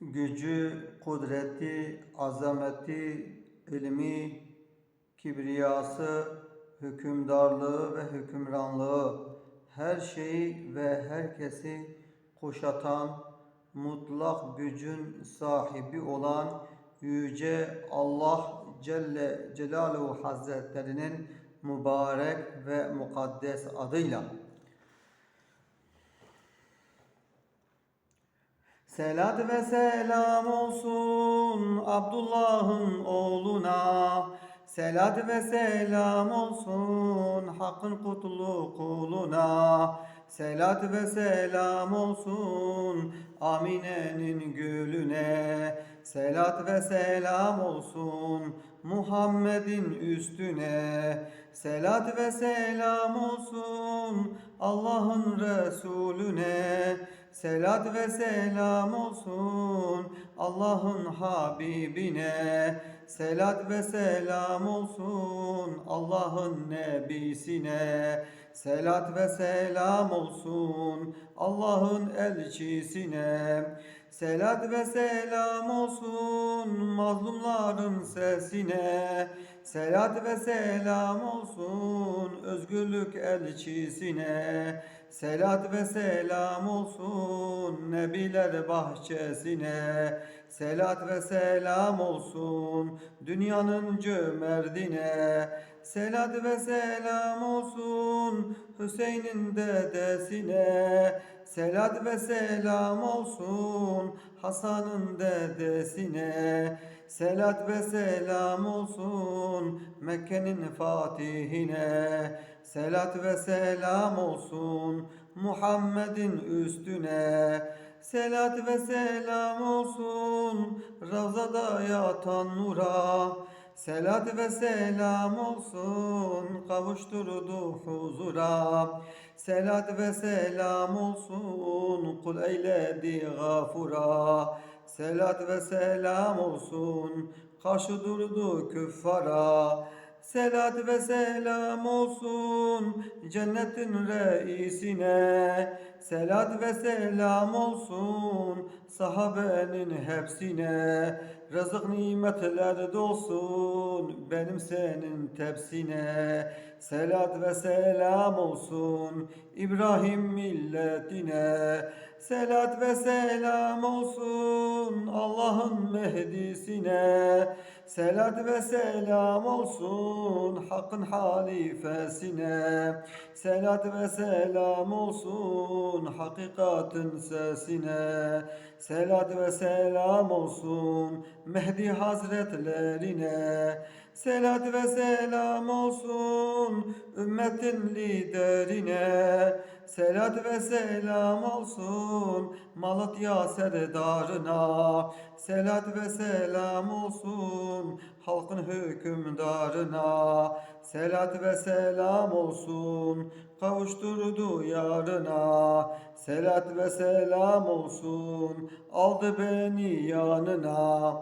gücü, kudreti, azameti, ilmi, kibriyası, hükümdarlığı ve hükümranlığı, her şeyi ve herkesi kuşatan, mutlak gücün sahibi olan Yüce Allah Celle Celaluhu Hazretlerinin mübarek ve mukaddes adıyla. Selat ve selam olsun Abdullah'ın oğluna. Selat ve selam olsun Hakk'ın kutlu kuluna. Selat ve selam olsun Amine'nin gülüne. Selat ve selam olsun Muhammed'in üstüne. Selat ve selam olsun Allah'ın Resulüne. Selat ve selam olsun Allah'ın Habibine. Selat ve selam olsun Allah'ın Nebisine. Selat ve selam olsun Allah'ın elçisine. Selat ve selam olsun mazlumların sesine. Selat ve selam olsun özgürlük elçisine. Selat ve selam olsun Nebiler bahçesine. Selat ve selam olsun dünyanın cömertine. Selat ve selam olsun Hüseyin'in dedesine. Selat ve selam olsun Hasan'ın dedesine. Selat ve selam olsun Mekke'nin fatihine. Selat ve selam olsun Muhammed'in üstüne. Selat ve selam olsun Ravzada yatan nura. Selat ve selam olsun kavuşturdu huzura. Selat ve selam olsun kul eyledi gafura. Selat ve selam olsun karşı durdu küffara. Selat ve selam olsun cennetin reisine. Selat ve selam olsun sahabenin hepsine. Rızık nimetler dolsun benim senin tepsine. Selat ve selam olsun İbrahim milletine. Selat ve selam olsun Allah'ın Mehdisine. Selat ve selam olsun Hakk'ın halifesine. Selat ve selam olsun hakikatin sesine. Selat ve selam olsun Mehdi Hazretlerine. Selat ve selam olsun ümmetin liderine. Selat ve selam olsun Malatya serdarına. Selat ve selam olsun halkın hükümdarına. Selat ve selam olsun kavuşturdu yarına. Selat ve selam olsun aldı beni yanına.